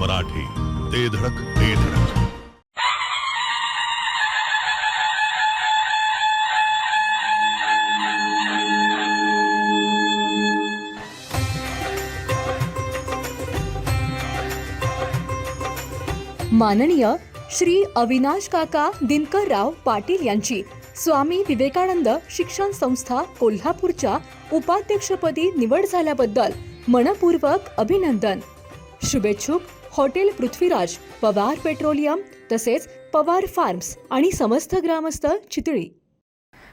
मराठी. ते धडक ते धडक. माननीय श्री अविनाश काका दिनकरराव पाटील यांची स्वामी विवेकानंद शिक्षण संस्था कोल्हापूरच्या उपाध्यक्षपदी निवड झाल्याबद्दल मनपूर्वक अभिनंदन. शुभेच्छुक. हॉटेल पृथ्वीराज पवार पेट्रोलियम तसेच पवार फार्म्स आणि समस्त ग्रामस्थ चितळी.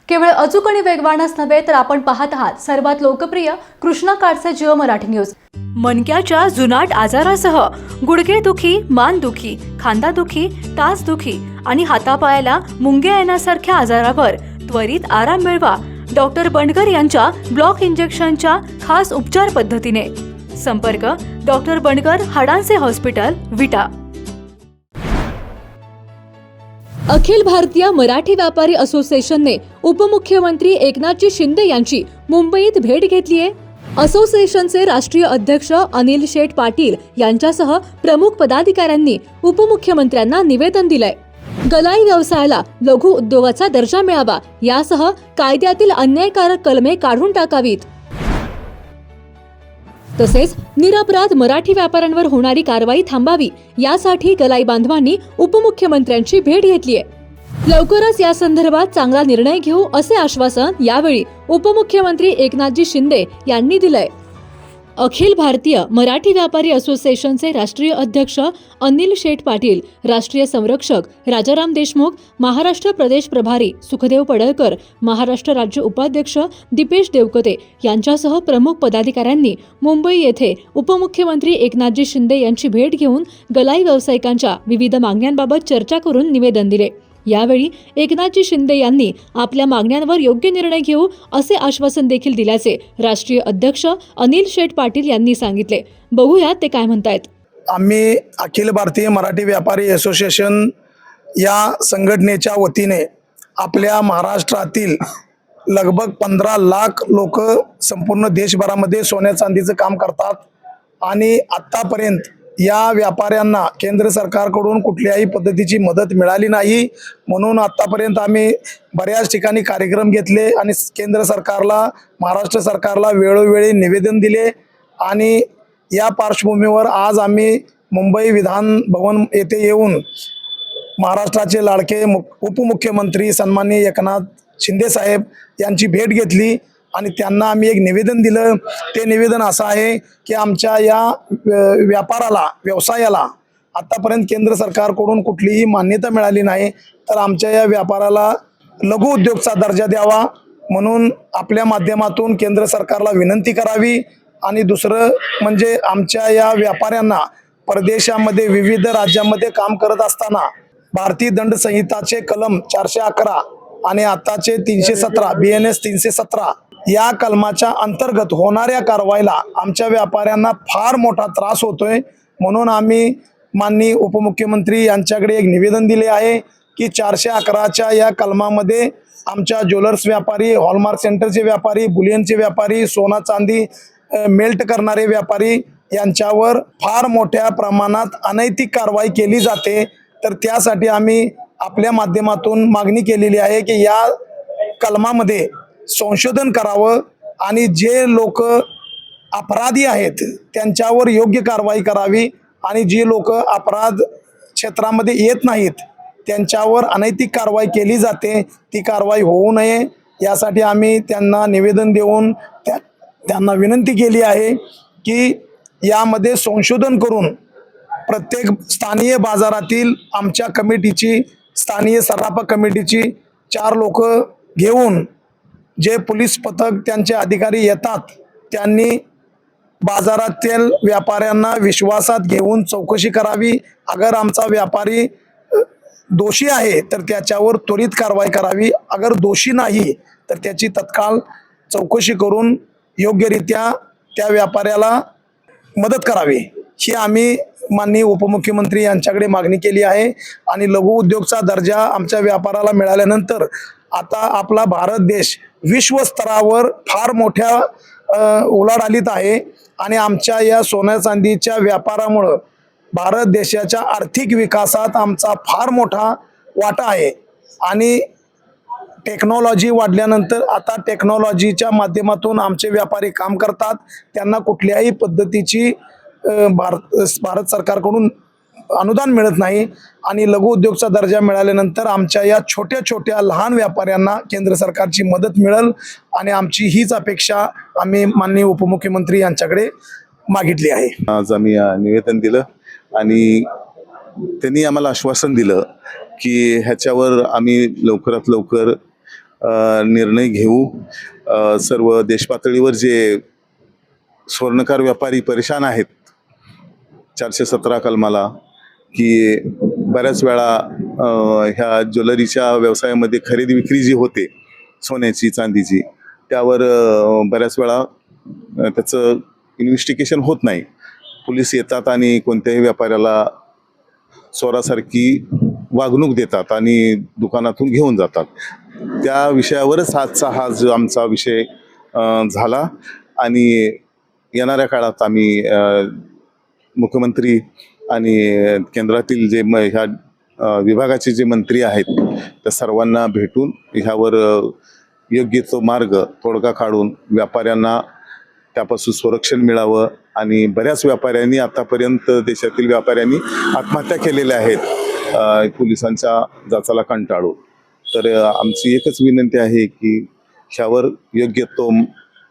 केवळ अचूक आणि वेगवानच नव्हे तर आपण पाहत आहात सर्वात लोकप्रिय कृष्णा काडसे जिओ मराठी न्यूज. मणक्याच्या जुनाट आजारासह गुडघेदुखी मानदुखी खांदादुखी टाचदुखी आणि हातापायाला मुंग्या येण्यासारख्या आजारावर त्वरित आराम मिळवा डॉक्टर बंडकर यांच्या ब्लॉक इंजेक्शनच्या खास उपचार पद्धतीने. संपर्क डॉक्टर बंडकर हाडांचे हॉस्पिटल विटा. अखिल भारतीय मराठी व्यापारी असोसिएशनने उपमुख्यमंत्री एकनाथजी शिंदे यांची मुंबईत भेट घेतली आहे असोसिएशनचे राष्ट्रीय अध्यक्ष अनिल शेठ पाटील यांच्यासह प्रमुख पदाधिकाऱ्यांनी उपमुख्यमंत्र्यांना निवेदन दिलंय. गलाई व्यवसायाला लघु उद्योगाचा दर्जा मिळावा यासह कायद्यातील अन्यायकारक कलमे काढून टाकावीत. तसेच निरपराध मराठी व्यापाऱ्यांवर होणारी कारवाई थांबावी यासाठी गलाई बांधवांनी उपमुख्यमंत्र्यांची भेट घेतलीय लवकरच या संदर्भात चांगला निर्णय घेऊ असे आश्वासन यावेळी उपमुख्यमंत्री एकनाथजी शिंदे यांनी दिलंय. अखिल भारतीय मराठी व्यापारी असोसिएशनचे राष्ट्रीय अध्यक्ष अनिल शेठ पाटील राष्ट्रीय संरक्षक राजाराम देशमुख महाराष्ट्र प्रदेश प्रभारी सुखदेव पडळकर महाराष्ट्र राज्य उपाध्यक्ष दीपेश देवकते यांच्यासह प्रमुख पदाधिकाऱ्यांनी मुंबई येथे उपमुख्यमंत्री एकनाथजी शिंदे यांची भेट घेऊन गलाई व्यावसायिकांच्या विविध मागण्यांबाबत चर्चा करून निवेदन दिले. यावेळी एकनाथजी शिंदे यांनी आपल्या मागण्यांवर योग्य निर्णय घेऊ असे आश्वासन देखील दिल्याचे राष्ट्रीय अध्यक्ष अनिल शेठ पाटील यांनी सांगितले. बघूया ते काय म्हणतायत. आम्ही अखिल भारतीय मराठी व्यापारी असोसिएशन या संघटनेच्या वतीने आपल्या महाराष्ट्रातील लगभग पंधरा लाख लोक संपूर्ण देशभरामध्ये सोन्या चांदीचं काम करतात आणि आत्तापर्यंत या व्यापाऱ्यांना केंद्र सरकारकडून कुठल्याही पद्धतीची मदत मिळाली नाही. म्हणून आत्तापर्यंत आम्ही बऱ्याच ठिकाणी कार्यक्रम घेतले आणि केंद्र सरकारला महाराष्ट्र सरकारला वेळोवेळी निवेदन दिले आणि या पार्श्वभूमीवर आज आम्ही मुंबई विधान भवन येथे येऊन महाराष्ट्राचे लाडके मु उपमुख्यमंत्री सन्माननीय एकनाथ शिंदेसाहेब यांची भेट घेतली. आणि त्यांना आम्ही एक निवेदन दिलं. ते निवेदन असं आहे की आमच्या या व्यापाराला व्यवसायाला आत्तापर्यंत केंद्र सरकारकडून कुठलीही मान्यता मिळाली नाही. तर आमच्या या व्यापाराला लघु उद्योगचा दर्जा द्यावा. म्हणून आपल्या माध्यमातून केंद्र सरकारला विनंती करावी. आणि दुसरं म्हणजे आमच्या या व्यापाऱ्यांना परदेशामध्ये विविध राज्यांमध्ये काम करत असताना भारतीय दंड संहिताचे कलम चारशे अकरा आणि आताचे तीनशे सतरा बी एन एस तीनशे सतरा या कलमाच्या अंतर्गत होणाऱ्या कारवाईला आमच्या व्यापाऱ्यांना फार मोठा त्रास होतोय. म्हणून आम्ही माननीय उपमुख्यमंत्री यांच्याकडे एक निवेदन दिले आहे की चारशे अकराच्या या कलमामध्ये आमच्या ज्वेलर्स व्यापारी हॉलमार्क सेंटरचे व्यापारी बुलियनचे व्यापारी सोना चांदी मेल्ट करणारे व्यापारी यांच्यावर फार मोठ्या प्रमाणात अनैतिक कारवाई केली जाते. तर त्यासाठी आम्ही आपल्या माध्यमातून मागणी केलेली आहे की या कलमामध्ये संशोधन करावं आणि जे लोक अपराधी आहेत त्यांच्यावर योग्य कारवाई करावी आणि जी लोक अपराध क्षेत्रामध्ये येत नाहीत त्यांच्यावर अनैतिक कारवाई केली जाते ती कारवाई होऊ नये. यासाठी आम्ही त्यांना निवेदन देऊन त्या त्यांना विनंती केली आहे की यामध्ये संशोधन करून प्रत्येक स्थानीय बाजारातील आमच्या कमिटीची स्थानीय सराफा कमिटीची चार लोक घेऊन जे पोलीस पथक त्यांचे अधिकारी येतात त्यांनी बाजारातील व्यापाऱ्यांना विश्वासात घेऊन चौकशी करावी. अगर आमचा व्यापारी दोषी आहे तर त्याच्यावर त्वरित कारवाई करावी. अगर दोषी नाही तर त्याची तत्काळ चौकशी करून योग्यरित्या त्या व्यापाऱ्याला मदत करावी. ही आम्ही माननीय उपमुख्यमंत्री यांच्याकडे मागणी केली आहे. आणि लघु उद्योगचा दर्जा आमच्या व्यापाराला मिळाल्यानंतर आता आपला भारत देश विश्वस्तरावर फार मोठ्या उलाढालीत आहे. आणि आमच्या या सोन्या चांदीच्या व्यापारामुळं भारत देशाच्या आर्थिक विकासात आमचा फार मोठा वाटा आहे. आणि टेक्नॉलॉजी वाढल्यानंतर आता टेक्नॉलॉजीच्या माध्यमातून आमचे व्यापारी काम करतात. त्यांना कुठल्याही पद्धतीची भारत भारत सरकारकडून अनुदान मिळत नाही आणि लघु उद्योगचा दर्जा मिळाल्यानंतर आमच्या या छोट्या छोट्या लहान व्यापाऱ्यांना केंद्र सरकारची मदत मिळेल आणि आमची हीच अपेक्षा आम्ही माननीय उपमुख्यमंत्री यांच्याकडे मागितली आहे. आज आम्ही निवेदन दिलं आणि त्यांनी आम्हाला आश्वासन दिलं की ह्याच्यावर आम्ही लवकरात लवकर निर्णय घेऊ. सर्व देशपातळीवर जे स्वर्णकार व्यापारी परेशान आहेत चारशे सतरा कलमाला की बऱ्याच वेळा ह्या ज्वेलरीच्या व्यवसायामध्ये खरेदी विक्री जी होते सोन्याची चांदीची त्यावर बऱ्याच वेळा त्याचं इन्व्हेस्टिगेशन होत नाही. पोलीस येतात आणि कोणत्याही व्यापाऱ्याला चोरासारखी वागणूक देतात आणि दुकानातून घेऊन जातात. त्या विषयावरच आजचा हा जो आमचा विषय झाला आणि येणाऱ्या काळात आम्ही मुख्यमंत्री आणि केंद्रातील जे म ह्या विभागाचे जे मंत्री आहेत त्या सर्वांना भेटून ह्यावर योग्य तो मार्ग तोडगा काढून व्यापाऱ्यांना त्यापासून संरक्षण मिळावं आणि बऱ्याच व्यापाऱ्यांनी आतापर्यंत देशातील व्यापाऱ्यांनी आत्महत्या केलेल्या आहेत पोलिसांच्या जाचाला कंटाळून. तर आमची एकच विनंती आहे की ह्यावर योग्य तो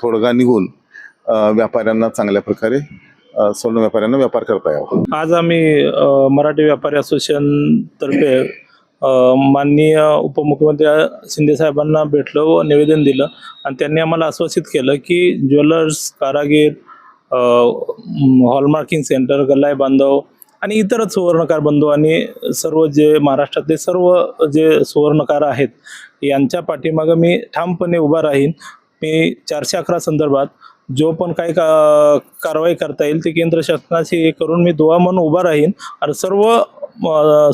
तोडगा निघून व्यापाऱ्यांना चांगल्या प्रकारे अ, स्वर्ण व्यापाऱ्यांना व्यापार करता यावा. आज आम्ही मराठी व्यापारी असोसिएशन तर्फे माननीय उपमुख्यमंत्री शिंदे साहेबांना भेटलो व निवेदन दिलं आणि त्यांनी आम्हाला आश्वासित केलं की ज्वेलर्स कारागीर हॉलमार्किंग सेंटर गल्लाय बांधव आणि इतरच सुवर्णकार बंधू आणि सर्व जे महाराष्ट्रातले सर्व जे सुवर्णकार आहेत यांच्या पाठीमागं मी ठामपणे उभा राहीन. मी चारशे अकरा संदर्भात जो पण काही का कारवाई करता येईल ते केंद्र शासनाशी हे करून मी दुवा म्हणून उभा राहीन. आणि सर्व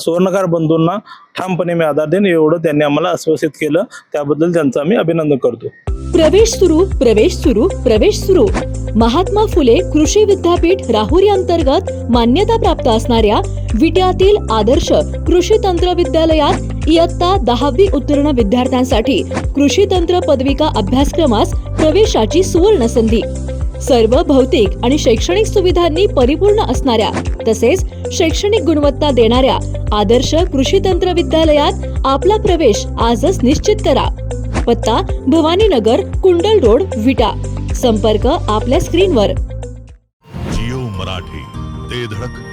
सुवर्णकार बंधूंना ठामपणे मी आधार देईन एवढं त्यांनी आम्हाला आश्वासित केलं. त्याबद्दल त्यांचं आम्ही अभिनंदन करतो. प्रवेश सुरू प्रवेश सुरू प्रवेश सुरू. महात्मा फुले कृषी विद्यापीठ राहुरी अंतर्गत मान्यता प्राप्त असणाऱ्या विट्यातील आदर्श कृषी तंत्र विद्यालयात इयत्ता दहावी उत्तीर्ण विद्यार्थ्यांसाठी कृषी तंत्र पदविका अभ्यासक्रमास प्रवेशाची सुवर्ण संधी. सर्व भौतिक आणि शैक्षणिक सुविधांनी परिपूर्ण असणाऱ्या तसेच शैक्षणिक गुणवत्ता देणाऱ्या आदर्श कृषी तंत्र विद्यालयात आपला प्रवेश आजच निश्चित करा. पत्ता भवानीनगर कुंडल रोड विटा. संपर्क आपल्या स्क्रीनवर. जिओ मराठी ते धडक ते धडक.